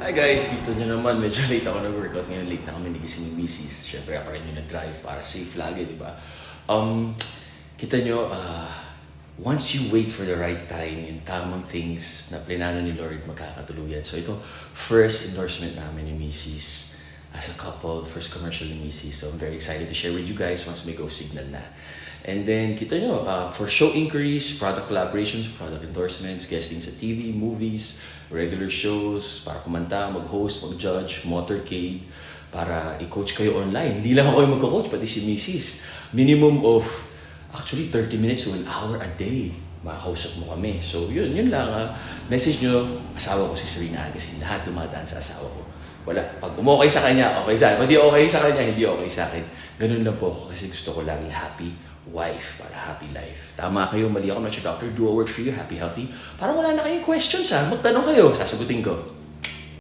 Hi guys, dito nyo naman, medyo late ako nag-workout ngayon, late na kami nagising ni Mrs. Siyempre ako rin yung nag-drive para safe lagi, di ba? Um, kita nyo, ah, once you wait for the right time, yung tamang things na plinano ni Lord, magkakatuluyan. So ito, first endorsement namin ni Mrs. as a couple, first commercial ni Mrs. So I'm very excited to share with you guys once may go signal na. And then, kita nyo, uh, for show inquiries, product collaborations, product endorsements, guesting sa TV, movies, regular shows, para kumanta, mag-host, mag-judge, motorcade, para i-coach kayo online. Hindi lang ako yung mag-coach, pati si Mrs. Minimum of, actually, 30 minutes to an hour a day. Makakausap mo kami. So, yun, yun lang. ah. message nyo, asawa ko si Serena Agasin. Lahat dumadaan sa asawa ko. Wala. Pag umokay sa kanya, okay sa akin. Pag di okay sa kanya, hindi okay sa akin. Ganun lang po kasi gusto ko lagi happy wife para happy life. Tama kayo, mali ako, not your doctor. Do what works for you, happy, healthy. Para wala na kayong questions ha. Magtanong kayo, sasagutin ko.